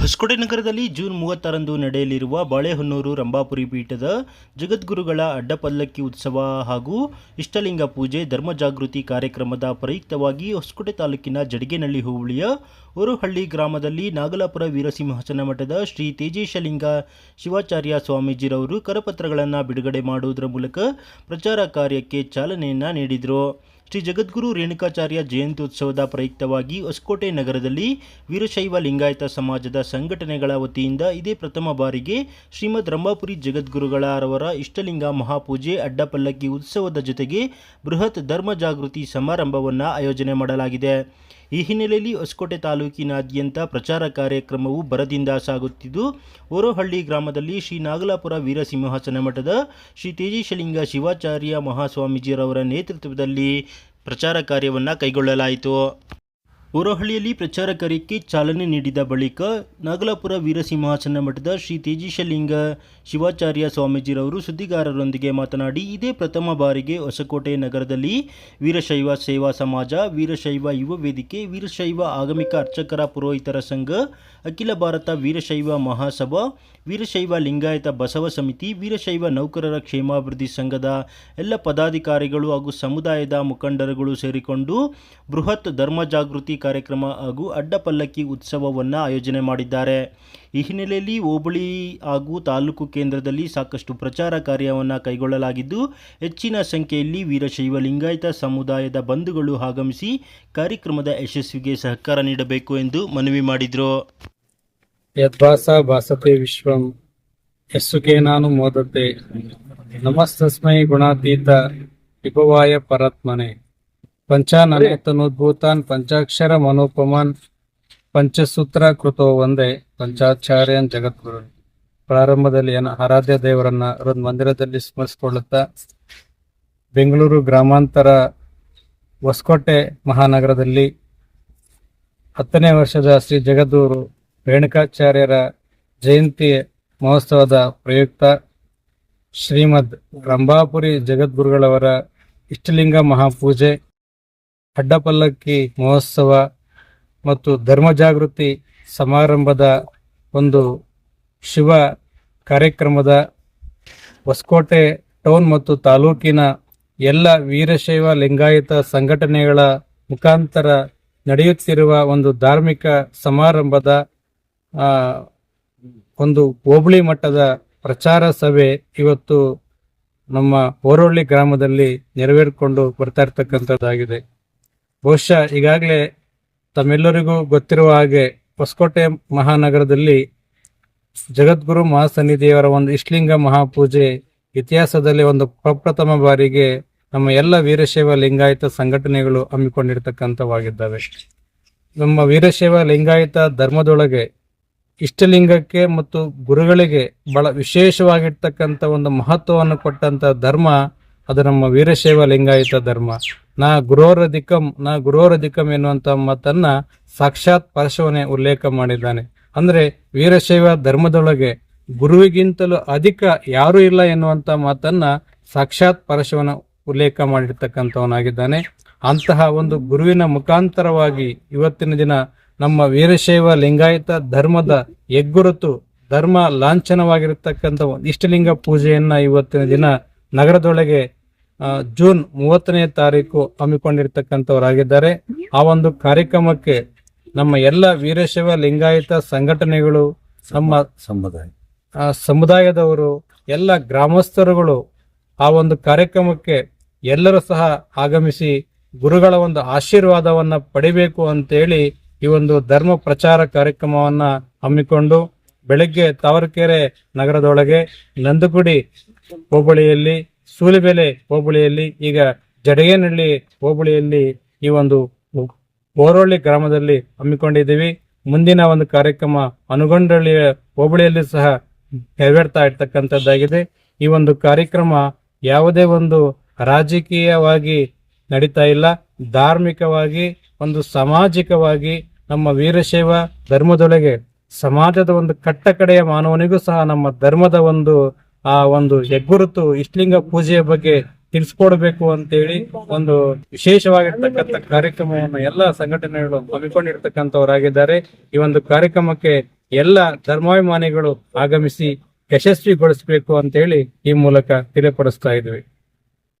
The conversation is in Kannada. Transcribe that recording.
ಹೊಸಕೋಟೆ ನಗರದಲ್ಲಿ ಜೂನ್ ಮೂವತ್ತರಂದು ನಡೆಯಲಿರುವ ಬಾಳೆಹೊನ್ನೂರು ರಂಭಾಪುರಿ ಪೀಠದ ಜಗದ್ಗುರುಗಳ ಅಡ್ಡಪಲ್ಲಕ್ಕಿ ಉತ್ಸವ ಹಾಗೂ ಇಷ್ಟಲಿಂಗ ಪೂಜೆ, ಧರ್ಮ ಜಾಗೃತಿ ಕಾರ್ಯಕ್ರಮದ ಪ್ರಯುಕ್ತವಾಗಿ ಹೊಸಕೋಟೆ ತಾಲೂಕಿನ ಜಡಿಗೆನಹಳ್ಳಿ ಹೋಬಳಿಯ ಊರುಹಳ್ಳಿ ಗ್ರಾಮದಲ್ಲಿ ನಾಗಲಾಪುರ ವೀರಸಿಂಹಸನ ಮಠದ ಶ್ರೀ ತೇಜೇಶಲಿಂಗ ಶಿವಾಚಾರ್ಯ ಸ್ವಾಮೀಜಿರವರು ಕರಪತ್ರಗಳನ್ನು ಬಿಡುಗಡೆ ಮಾಡುವುದರ ಮೂಲಕ ಪ್ರಚಾರ ಕಾರ್ಯಕ್ಕೆ ಚಾಲನೆಯನ್ನು ನೀಡಿದರು. ಶ್ರೀ ಜಗದ್ಗುರು ರೇಣುಕಾಚಾರ್ಯ ಜಯಂತ್ಯುತ್ಸವದ ಪ್ರಯುಕ್ತವಾಗಿ ಹೊಸಕೋಟೆ ನಗರದಲ್ಲಿ ವೀರಶೈವ ಲಿಂಗಾಯತ ಸಮಾಜದ ಸಂಘಟನೆಗಳ ವತಿಯಿಂದ ಇದೇ ಪ್ರಥಮ ಬಾರಿಗೆ ಶ್ರೀಮದ್ ರಂಭಾಪುರಿ ಜಗದ್ಗುರುಗಳರವರ ಇಷ್ಟಲಿಂಗ ಮಹಾಪೂಜೆ ಅಡ್ಡಪಲ್ಲಕ್ಕಿ ಉತ್ಸವದ ಜೊತೆಗೆ ಬೃಹತ್ ಧರ್ಮ ಜಾಗೃತಿ ಸಮಾರಂಭವನ್ನು ಆಯೋಜನೆ ಮಾಡಲಾಗಿದೆ. ಈ ಹಿನ್ನೆಲೆಯಲ್ಲಿ ಹೊಸಕೋಟೆ ತಾಲೂಕಿನಾದ್ಯಂತ ಪ್ರಚಾರ ಕಾರ್ಯಕ್ರಮವು ಬರದಿಂದ ಸಾಗುತ್ತಿದ್ದು, ಓರೋಹಳ್ಳಿ ಗ್ರಾಮದಲ್ಲಿ ಶ್ರೀ ನಾಗಲಾಪುರ ವೀರಸಿಂಹಾಸನ ಮಠದ ಶ್ರೀ ತೇಜೇಶಲಿಂಗ ಶಿವಾಚಾರ್ಯ ಮಹಾಸ್ವಾಮೀಜಿರವರ ನೇತೃತ್ವದಲ್ಲಿ ಪ್ರಚಾರ ಕಾರ್ಯವನ್ನು ಕೈಗೊಳ್ಳಲಾಯಿತು. ಓರೋಹಳ್ಳಿಯಲ್ಲಿ ಪ್ರಚಾರ ಕಾರ್ಯಕ್ಕೆ ಚಾಲನೆ ನೀಡಿದ ಬಳಿಕ ನಾಗಲಾಪುರ ವೀರಸಿಂಹಾಸನ ಮಠದ ಶ್ರೀ ತೇಜೀಶಲಿಂಗ ಶಿವಾಚಾರ್ಯ ಸ್ವಾಮೀಜಿರವರು ಸುದ್ದಿಗಾರರೊಂದಿಗೆ ಮಾತನಾಡಿ, ಇದೇ ಪ್ರಥಮ ಬಾರಿಗೆ ಹೊಸಕೋಟೆ ನಗರದಲ್ಲಿ ವೀರಶೈವ ಸೇವಾ ಸಮಾಜ, ವೀರಶೈವ ಯುವ ವೇದಿಕೆ, ವೀರಶೈವ ಆಗಮಿಕ ಅರ್ಚಕರ ಪುರೋಹಿತರ ಸಂಘ, ಅಖಿಲ ಭಾರತ ವೀರಶೈವ ಮಹಾಸಭಾ, ವೀರಶೈವ ಲಿಂಗಾಯತ ಬಸವ ಸಮಿತಿ, ವೀರಶೈವ ನೌಕರರ ಕ್ಷೇಮಾಭಿವೃದ್ಧಿ ಸಂಘದ ಎಲ್ಲ ಪದಾಧಿಕಾರಿಗಳು ಹಾಗೂ ಸಮುದಾಯದ ಮುಖಂಡರುಗಳು ಸೇರಿಕೊಂಡು ಬೃಹತ್ ಧರ್ಮ ಜಾಗೃತಿ ಕಾರ್ಯಕ್ರಮ ಹಾಗೂ ಅಡ್ಡಪಲ್ಲಕ್ಕಿ ಉತ್ಸವವನ್ನು ಆಯೋಜನೆ ಮಾಡಿದ್ದಾರೆ. ಈ ಹಿನ್ನೆಲೆಯಲ್ಲಿ ಹೋಬಳಿ ಹಾಗೂ ತಾಲೂಕು ಕೇಂದ್ರದಲ್ಲಿ ಸಾಕಷ್ಟು ಪ್ರಚಾರ ಕಾರ್ಯವನ್ನು ಕೈಗೊಳ್ಳಲಾಗಿದ್ದು, ಹೆಚ್ಚಿನ ಸಂಖ್ಯೆಯಲ್ಲಿ ವೀರಶೈವ ಲಿಂಗಾಯತ ಸಮುದಾಯದ ಬಂಧುಗಳು ಆಗಮಿಸಿ ಕಾರ್ಯಕ್ರಮದ ಯಶಸ್ವಿಗೆ ಸಹಕಾರ ನೀಡಬೇಕು ಎಂದು ಮನವಿ ಮಾಡಿದರು. ಮೋದತೆ ನಮಸ್ತಸ್ಮೈ ಗುಣಾತೀತ ವಿಭವಾಯ ಪರತ್ಮನೆ. ಪಂಚಾನನೇತನೋದ್ಭೂತಾನ್ ಪಂಚಾಕ್ಷರ ಮನೋಪಮಾನ್ ಪಂಚಸೂತ್ರ ಕೃತೋ ಒಂದೇ ಪಂಚಾಚಾರ್ಯನ್ ಜಗದ್ಗುರು. ಪ್ರಾರಂಭದಲ್ಲಿ ಏನ ಆರಾಧ್ಯ ದೇವರನ್ನ ಹೃದ್ ಮಂದಿರದಲ್ಲಿ ಸ್ಮರಿಸಿಕೊಳ್ಳುತ್ತಾ ಬೆಂಗಳೂರು ಗ್ರಾಮಾಂತರ ಹೊಸಕೋಟೆ ಮಹಾನಗರದಲ್ಲಿ ಹತ್ತನೇ ವರ್ಷದ ಶ್ರೀ ಜಗದ್ಗುರು ರೇಣುಕಾಚಾರ್ಯರ ಜಯಂತಿ ಮಹೋತ್ಸವದ ಪ್ರಯುಕ್ತ ಶ್ರೀಮದ್ ರಂಭಾಪುರಿ ಜಗದ್ಗುರುಗಳವರ ಇಷ್ಟಲಿಂಗ ಮಹಾಪೂಜೆ ಅಡ್ಡಪಲ್ಲಕ್ಕಿ ಮಹೋತ್ಸವ ಮತ್ತು ಧರ್ಮ ಜಾಗೃತಿ ಸಮಾರಂಭದ ಒಂದು ಶಿವ ಕಾರ್ಯಕ್ರಮದ ಹೊಸಕೋಟೆ ಟೌನ್ ಮತ್ತು ತಾಲೂಕಿನ ಎಲ್ಲ ವೀರಶೈವ ಲಿಂಗಾಯತ ಸಂಘಟನೆಗಳ ಮುಖಾಂತರ ನಡೆಯುತ್ತಿರುವ ಒಂದು ಧಾರ್ಮಿಕ ಸಮಾರಂಭದ ಒಂದು ಹೋಬಳಿ ಮಟ್ಟದ ಪ್ರಚಾರ ಸಭೆ ಇವತ್ತು ನಮ್ಮ ಓರೊಳ್ಳಿ ಗ್ರಾಮದಲ್ಲಿ ನೆರವೇರಿಕೊಂಡು ಬರ್ತಾ ಇರ್ತಕ್ಕಂಥದ್ದಾಗಿದೆ. ಬಹುಶಃ ಈಗಾಗಲೇ ತಮ್ಮೆಲ್ಲರಿಗೂ ಗೊತ್ತಿರುವ ಹಾಗೆ ಹೊಸಕೋಟೆ ಮಹಾನಗರದಲ್ಲಿ ಜಗದ್ಗುರು ಮಹಾಸನ್ನಿಧಿಯವರ ಒಂದು ಇಷ್ಟಲಿಂಗ ಮಹಾಪೂಜೆ ಇತಿಹಾಸದಲ್ಲಿ ಒಂದು ಪ್ರಪ್ರಥಮ ಬಾರಿಗೆ ನಮ್ಮ ಎಲ್ಲ ವೀರಶೈವ ಲಿಂಗಾಯತ ಸಂಘಟನೆಗಳು ಹಮ್ಮಿಕೊಂಡಿರ್ತಕ್ಕಂಥವಾಗಿದ್ದಾವೆ. ನಮ್ಮ ವೀರಶೈವ ಲಿಂಗಾಯತ ಧರ್ಮದೊಳಗೆ ಇಷ್ಟಲಿಂಗಕ್ಕೆ ಮತ್ತು ಗುರುಗಳಿಗೆ ಬಹಳ ವಿಶೇಷವಾಗಿರ್ತಕ್ಕಂಥ ಒಂದು ಮಹತ್ವವನ್ನು ಕೊಟ್ಟಂತ ಧರ್ಮ ಅದು ನಮ್ಮ ವೀರಶೈವ ಲಿಂಗಾಯತ ಧರ್ಮ. ನಾ ಗುರೋರಧಿಕಂ ನಾ ಗುರೋರಧಿಕಂ ಎನ್ನುವಂತ ಮಾತನ್ನ ಸಾಕ್ಷಾತ್ ಪರಶವನೇ ಉಲ್ಲೇಖ ಮಾಡಿದ್ದಾನೆ. ಅಂದ್ರೆ ವೀರಶೈವ ಧರ್ಮದೊಳಗೆ ಗುರುವಿಗಿಂತಲೂ ಅಧಿಕ ಯಾರೂ ಇಲ್ಲ ಎನ್ನುವಂತ ಮಾತನ್ನ ಸಾಕ್ಷಾತ್ ಪರಶವನ ಉಲ್ಲೇಖ ಮಾಡಿರ್ತಕ್ಕಂಥವನಾಗಿದ್ದಾನೆ. ಅಂತಹ ಒಂದು ಗುರುವಿನ ಮುಖಾಂತರವಾಗಿ ಇವತ್ತಿನ ದಿನ ನಮ್ಮ ವೀರಶೈವ ಲಿಂಗಾಯತ ಧರ್ಮದ ಹೆಗ್ಗುರುತು ಧರ್ಮ ಲಾಂಛನವಾಗಿರತಕ್ಕಂಥ ಒಂದು ಇಷ್ಟಲಿಂಗ ಪೂಜೆಯನ್ನ ಇವತ್ತಿನ ದಿನ ನಗರದೊಳಗೆ ಜೂನ್ ಮೂವತ್ತನೇ ತಾರೀಕು ಹಮ್ಮಿಕೊಂಡಿರ್ತಕ್ಕಂಥವರಾಗಿದ್ದಾರೆ. ಆ ಒಂದು ಕಾರ್ಯಕ್ರಮಕ್ಕೆ ನಮ್ಮ ಎಲ್ಲ ವೀರಶೈವ ಲಿಂಗಾಯತ ಸಂಘಟನೆಗಳು ನಮ್ಮ ಸಮುದಾಯ ಆ, ಸಮುದಾಯದವರು ಎಲ್ಲ ಗ್ರಾಮಸ್ಥರುಗಳು ಆ ಒಂದು ಕಾರ್ಯಕ್ರಮಕ್ಕೆ ಎಲ್ಲರೂ ಸಹ ಆಗಮಿಸಿ ಗುರುಗಳ ಒಂದು ಆಶೀರ್ವಾದವನ್ನು ಪಡಿಬೇಕು ಅಂತೇಳಿ ಈ ಒಂದು ಧರ್ಮ ಪ್ರಚಾರ ಕಾರ್ಯಕ್ರಮವನ್ನ ಹಮ್ಮಿಕೊಂಡು ಬೆಳಗ್ಗೆ ತಾವರಕೆರೆ ನಗರದೊಳಗೆ ನಂದುಗುಡಿ ಹೋಬಳಿಯಲ್ಲಿ ಸೂಲಿಬೆಲೆ ಹೋಬಳಿಯಲ್ಲಿ, ಈಗ ಜಡಗೇನಹಳ್ಳಿ ಹೋಬಳಿಯಲ್ಲಿ ಈ ಒಂದು ಬೋರೊಳ್ಳಿ ಗ್ರಾಮದಲ್ಲಿ ಹಮ್ಮಿಕೊಂಡಿದ್ದೀವಿ. ಮುಂದಿನ ಒಂದು ಕಾರ್ಯಕ್ರಮ ಅನುಗೊಂಡಳ್ಳಿಯ ಹೋಬಳಿಯಲ್ಲಿ ಸಹ ನೆರವೇರ್ತಾ ಇರ್ತಕ್ಕಂಥದ್ದಾಗಿದೆ. ಈ ಒಂದು ಕಾರ್ಯಕ್ರಮ ಯಾವುದೇ ಒಂದು ರಾಜಕೀಯವಾಗಿ ನಡೀತಾ ಇಲ್ಲ. ಧಾರ್ಮಿಕವಾಗಿ, ಒಂದು ಸಾಮಾಜಿಕವಾಗಿ ನಮ್ಮ ವೀರಶೈವ ಧರ್ಮದೊಳಗೆ ಸಮಾಜದ ಒಂದು ಕಟ್ಟಕಡೆಯ ಮಾನವನಿಗೂ ಸಹ ನಮ್ಮ ಧರ್ಮದ ಒಂದು ಆ ಒಂದು ಹೆಗ್ಗುರುತು ಇಷ್ಟಲಿಂಗ ಪೂಜೆಯ ಬಗ್ಗೆ ತಿಳಿಸ್ಕೊಡ್ಬೇಕು ಅಂತೇಳಿ ಒಂದು ವಿಶೇಷವಾಗಿರ್ತಕ್ಕಂಥ ಕಾರ್ಯಕ್ರಮವನ್ನು ಎಲ್ಲ ಸಂಘಟನೆಗಳು ಹಮ್ಮಿಕೊಂಡಿರ್ತಕ್ಕಂಥವರಾಗಿದ್ದಾರೆ. ಈ ಒಂದು ಕಾರ್ಯಕ್ರಮಕ್ಕೆ ಎಲ್ಲ ಧರ್ಮಾಭಿಮಾನಿಗಳು ಆಗಮಿಸಿ ಯಶಸ್ವಿಗೊಳಿಸಬೇಕು ಅಂತೇಳಿ ಈ ಮೂಲಕ ತಿಳಿಪಡಿಸ್ತಾ ಇದ್ವಿ.